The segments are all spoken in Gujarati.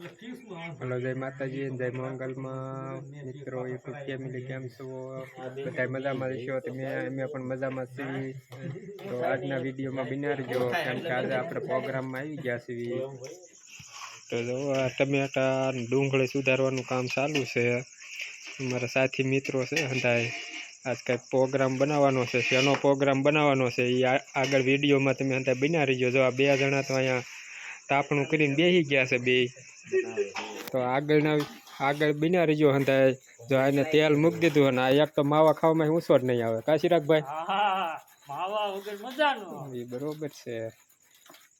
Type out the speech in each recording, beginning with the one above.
હલો જય માતાજી જય મંગલમાં મિત્રો યુટ્યુબ ફેમિલી કેમ છો? બધા મજામાં છો. તમે, અમે પણ મજામાં છીએ. તો આજના વિડીયોમાં બિનારજો કેમ કે આજે આપણે પ્રોગ્રામમાં આવી ગયા છીએ. તો જો, આ ટમેટા ડુંગળી સુધારવાનું કામ ચાલુ છે. મારા સાથી મિત્રો છે, હંધાય. આજ કંઈક પ્રોગ્રામ બનાવવાનો છે, શેનો પ્રોગ્રામ બનાવવાનો છે એ આગળ વિડીયોમાં તમે હંધાય બિના રહીજો જો આ બે જણા તો અહીંયા તાપણું કરીને બેસી ગયા છે બે. તો આગળના આગળ બિના રહીજો હંધાય. જો આને તેલ મૂકી દીધું અને આ એક તો માવા ખાવામાં ઊંચો જ નહીં આવે. વગર મજાનો. એ બરોબર છે.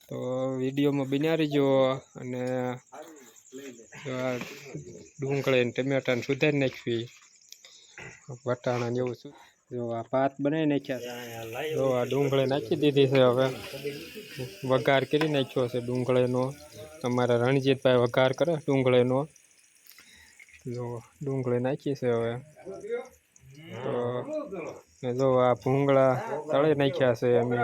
તો વિડીયોમાં બિના રહીજો અને જો આ ડુંગળી ને ટમેટા ને સુધારી નાખવી. વટાણા ને એવું શું જો આ ભાત બનાવી નાખ્યા જો આ ડુંગળી નાખી દીધી છે હવે. વઘાર કરી નાખ્યો છે ડુંગળીનો. અમારા રણજીતભાઈ વઘાર કરે ડુંગળીનો. જો, ડુંગળી નાખી છે હવે. તો જો આ ભૂંગળા તળી નાખ્યા છે અમે.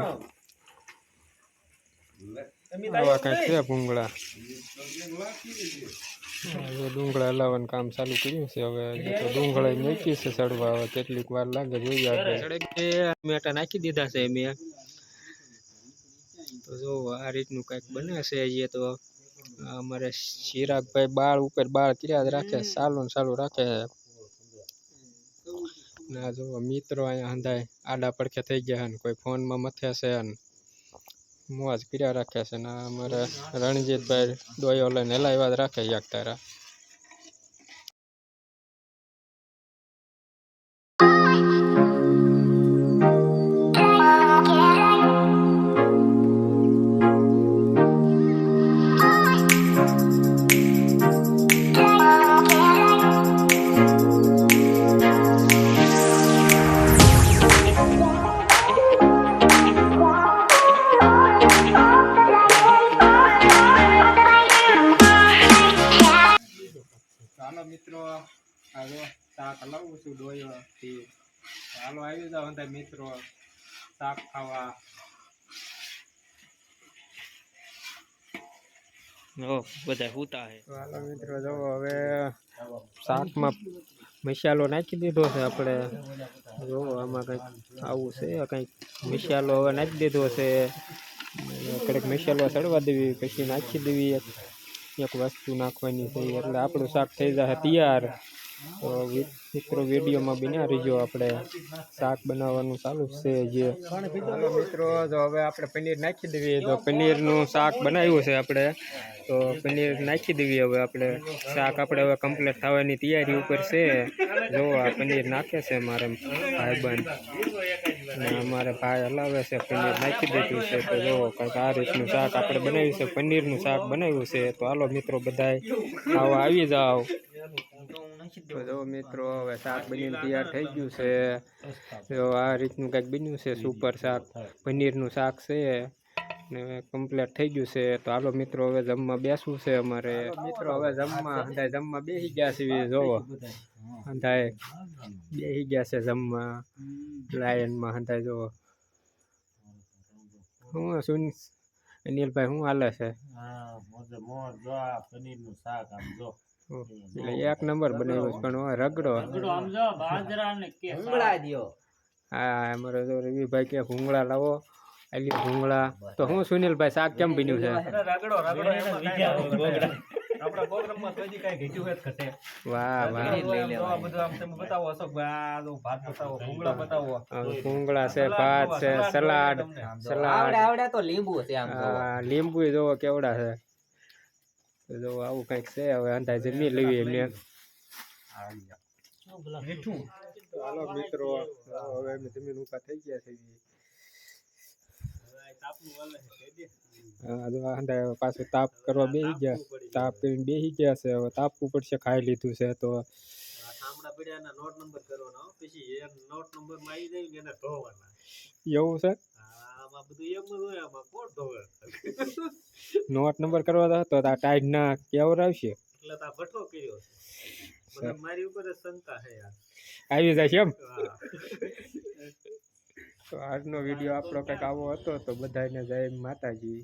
આવા કંઈક છે ભૂંગળા. ડુંગળા હલાવવાનું કામ ચાલુ કર્યું છે હવે. તો ડુંગળા નાખી છે ચડવા. હવે કેટલીક વાર લાગે જોઈએ ટમેટા નાખી દીધા છે મેં તો જો આ રીતનું કંઈક બને છે અહીંયા તો અમારે ચિરાગભાઈ બાળ ઉપર બાળ કર્યા જ રાખે સારું ને સારું રાખે. ના જો મિત્રો અહીંયા હંધાય આડા પડખે થઈ ગયા છે ને કોઈ ફોનમાં મથે છે ને મોજ કર્યા રાખે છે ને અમારે રણજીતભાઈ ડોયો લઈને હેલાવ્યા જ રાખે એક તારા. હલાવું છું ડોયોથી. ચાલો આવી જાઓ બધા મિત્રો. શાક ખાવા. બધા હુતા હે. તો હાલો મિત્રો જો હવે શાકમાં મસાલો નાખી દીધો છે આપણે. જો આમાં કંઈક આવું છે કંઈક મસાલો હવે નાખી દીધો છે. કડક મસાલો ચડવા દેવી પછી નાખી દેવી એક એક વસ્તુ નાખવાની છે એટલે આપણું શાક થઈ જશે તૈયાર. તો વિ- મિત્રો વિડીયોમાં બિના રહીજો. આપણે શાક બનાવવાનું ચાલુ છે જે. મિત્રો, જો હવે આપણે પનીર નાખી દઈએ તો પનીરનું શાક બનાવ્યું છે આપણે. તો પનીર નાખી દઈએ હવે આપણે. શાક આપણે હવે કમ્પ્લીટ થવાની તૈયારી ઉપર છે. જો આ પનીર નાખે છે મારે ભાઈબંધ. અને અમારે ભાઈ હલાવે છે પનીર નાખી દીધું છે. તો જો કંઈક આ રીતનું શાક આપણે બનાવ્યું છે. પનીરનું શાક બનાવ્યું છે. તો હાલો મિત્રો, બધાય ખાવા આવી જાઓ. મિત્રો હવે શાક બનીને તૈયાર થઈ ગયું છે. જો આ રીતનું કંઈક બન્યું છે સુપર શાક. પનીરનું શાક છે ને કમ્પ્લીટ થઈ ગયું છે. તો હાલો મિત્રો હવે જમવા બેસવું છે અમારે. મિત્રો હવે જમવા અંધાય જમવા બેસી ગયા છે જોવો. અંધાય બેસી ગયા છે જમવા. લાયનમાં અંધાય જોવો. હું સુન અનિલભાઈ શું હાલે છે? હા મોજે મોજ જો આ પનીરનું શાક આમ જો. એટલે એક નંબર બનાવ્યો છે પણ રગડો. રગડો આમ જો બાજરા ને કે હા અમારે જો રવિભાઈ કે ભૂંગળા લાવો એટલે ભૂંગળા. તો હું સુનિલભાઈ શાક કેમ બન્યું છે? રગડો રગડો એમાં વિચારો આપણા પ્રોગ્રામમાં તો હજી કાંઈ ઘટ્યું હોય જ ઘટે. વાહ વાહ. આ બધું આમ તમે બતાવો અશોકભાઈ આ જો ભાત બતાવો ભૂંગળા બતાવો. હવે ભૂંગળા છે ભાત છે સલાડ સલાડ. આવડે લીંબુ છે આમ તો આ લીંબુ જોવો કેવડા છે. તો આવું કંઈક છે હવે અંદાજ જમી લેવી એમને મીઠું. હાલો મિત્રો હવે અમે જમીન ઉપર થઈ ગયા છે પાછું તાપ કરવા બેસી ગયા. તાપ કરીને બેસી ગયા છે હવે તાપવું પડશે ખાઈ લીધું છે તો. ઠામડા પડ્યા નોટ નંબર કરવાનો હો. પછી નોટ નંબરમાં આવી જાય ને એને ધોવાના. એવું છે? નોટ નંબર કરવા તો આ ટાઈડ ના કેવર આવશે? એટલે તા આ ભઠ્ઠો કર્યો છે. મારી ઉપર શંકા છે યાર. આવી જાય છે એમ? તો આજનો વીડિયો આપણો કંઈક આવો હતો તો બધાને જય માતાજી.